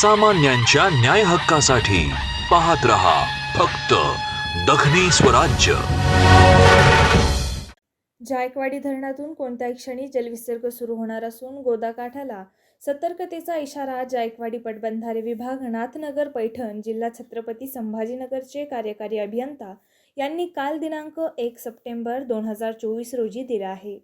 सामान्यांच्या न्याय हक्कासाठी पाहत रहा फक्त दखनी स्वराज्य. जायकवाडी धरणातून कोणत्याही क्षणी जलविसर्ग सुरू होणार असून गोदाकाठाला सतर्कतेचा इशारा जायकवाडी पटबंधारे विभाग नाथनगर पैठण जिल्हा छत्रपती संभाजीनगरचे कार्यकारी अभियंता यांनी काल दिनांक एक सप्टेंबर दोन हजार चोवीस रोजी दिला आहे.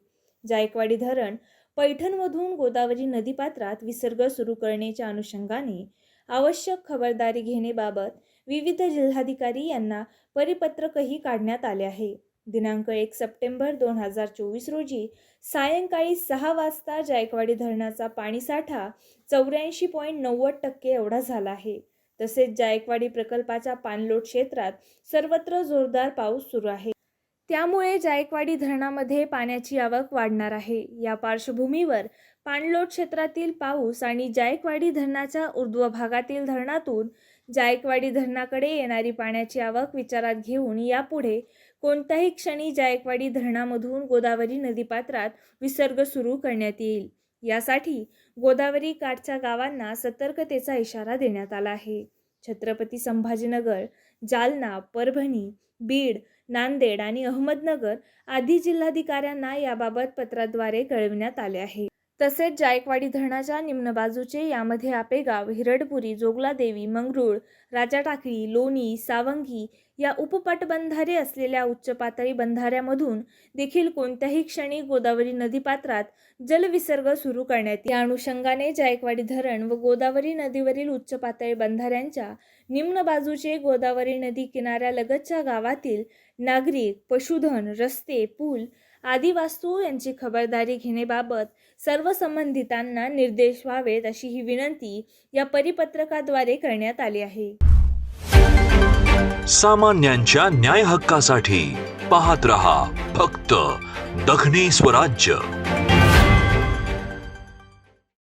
जायकवाडी धरण पैठणमधून गोदावरी नदीपात्रात विसर्ग सुरू करण्याच्या अनुषंगाने आवश्यक खबरदारी घेण्याबाबत विविध जिल्हाधिकारी यांना परिपत्रकही काढण्यात आले आहे. दिनांक एक सप्टेंबर दोन हजार चोवीस रोजी सायंकाळी सहा वाजता जायकवाडी धरणाचा पाणीसाठा चौऱ्याऐंशी पॉईंट नव्वद टक्के एवढा झाला आहे. तसेच जायकवाडी प्रकल्पाच्या पाणलोट क्षेत्रात सर्वत्र जोरदार पाऊस सुरू आहे. त्यामुळे जायकवाडी धरणामध्ये पाण्याची आवक वाढणार आहे. या पार्श्वभूमीवर पाणलोट क्षेत्रातील पाऊस आणि जायकवाडी धरणाच्या ऊर्ध्व भागातील धरणातून जायकवाडी धरणाकडे येणारी पाण्याची आवक विचारात घेऊन यापुढे कोणत्याही क्षणी जायकवाडी धरणामधून गोदावरी नदीपात्रात विसर्ग सुरू करण्यात येईल. यासाठी गोदावरी काठच्या गावांना सतर्कतेचा इशारा देण्यात आला आहे. छत्रपती संभाजीनगर जालना परभणी बीड नांदेड आणि अहमदनगर आदी जिल्हाधिकाऱ्यांना याबाबत पत्राद्वारे कळविण्यात आले आहे. तसेच जायकवाडी धरणाच्या निम्न बाजूचे यामध्ये आपेगाव हिरडपुरी जोगलादेवी मंगरूळ राजाटाकळी लोणी सावंगी या उपपटबंधारे असलेल्या उच्च पातळी बंधाऱ्यामधून देखील कोणत्याही क्षणी गोदावरी नदीपात्रात जलविसर्ग सुरू करण्यात या अनुषंगाने जायकवाडी धरण व गोदावरी नदीवरील उच्च पातळी बंधाऱ्यांच्या निम्न बाजूचे गोदावरी नदी किनाऱ्यालगतच्या गावातील नागरिक पशुधन रस्ते पूल आदी वास्तू यांची खबरदारी घेण्याबाबत सर्व संबंधितांना निर्देश व्हावेत अशी ही विनंती या परिपत्रकाद्वारे करण्यात आली आहे. सामान्यांच्या न्याय हक्कासाठी पाहत रहा फक्त दखनी स्वराज्य.